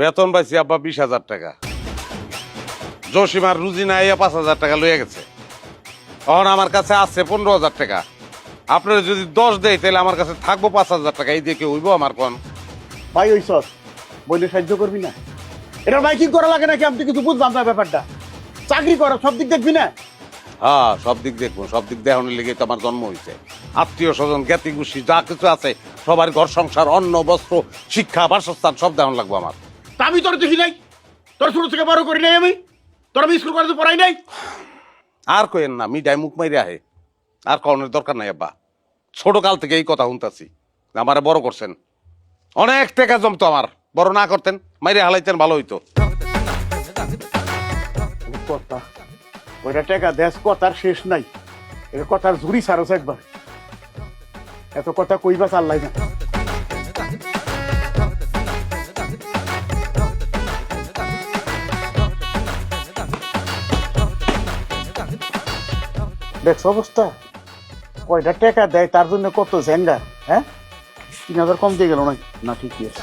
বেতন পাইছি আব্বা বিশ হাজার টাকা। জসিমার রুজি না ইয়া পাঁচ হাজার টাকা লইয়া গেছে। তখন আমার কাছে আছে পনেরো হাজার টাকা। আপনারা যদি দশ দেয় তাহলে আমার কাছে থাকব পাঁচ হাজার টাকা। এই দিয়ে কি হইব আমার কোন? ভাই ওই সস বইলে সাহায্য করবি না? এটা ভাই কি করা লাগে নাকি? আপনি কিছু বুঝলাম না ব্যাপারটা। চাকরি করা সব দিক দেখবি না? হ্যাঁ সব দিক দেখব সব দিক দেখানোর লেগে তো আমার জন্ম হয়েছে আত্মীয় স্বজন জ্ঞাতি গোষ্ঠী যা কিছু আছে সবার ঘর সংসার অন্ন বস্ত্র শিক্ষা বাসস্থান সব দেখানো লাগবো আমার। তা আমি তোর দেখি নাই। তোর ছোট থেকে বড় করি নাই আমি। তোর আমি স্কুল কলেজে পড়াই নাই। আর কইেন না মিডাই মুখ মাইরে আহে। আর কনের দরকার নাই আব্বা। ছোট কাল থেকে এই কথা শুনতাছি। আমারে বড় করছেন। অনেক টাকা জমতো আমার। বড় না করতেন মাইরে হালাইতেন ভালো হইতো। কথা। ওইটা টাকা দেশ কথার শেষ নাই। এটা কথার ঝুড়ি সারস একবার। এত কথা কইবা চাল্লাই না। দেখছ অবস্থা? কয়টা টাকা দেয়, তার জন্য কত ঝেঙ্গা হ্যাঁ? তিন হাজার কম দিয়ে গেল না না, ঠিকই আছে।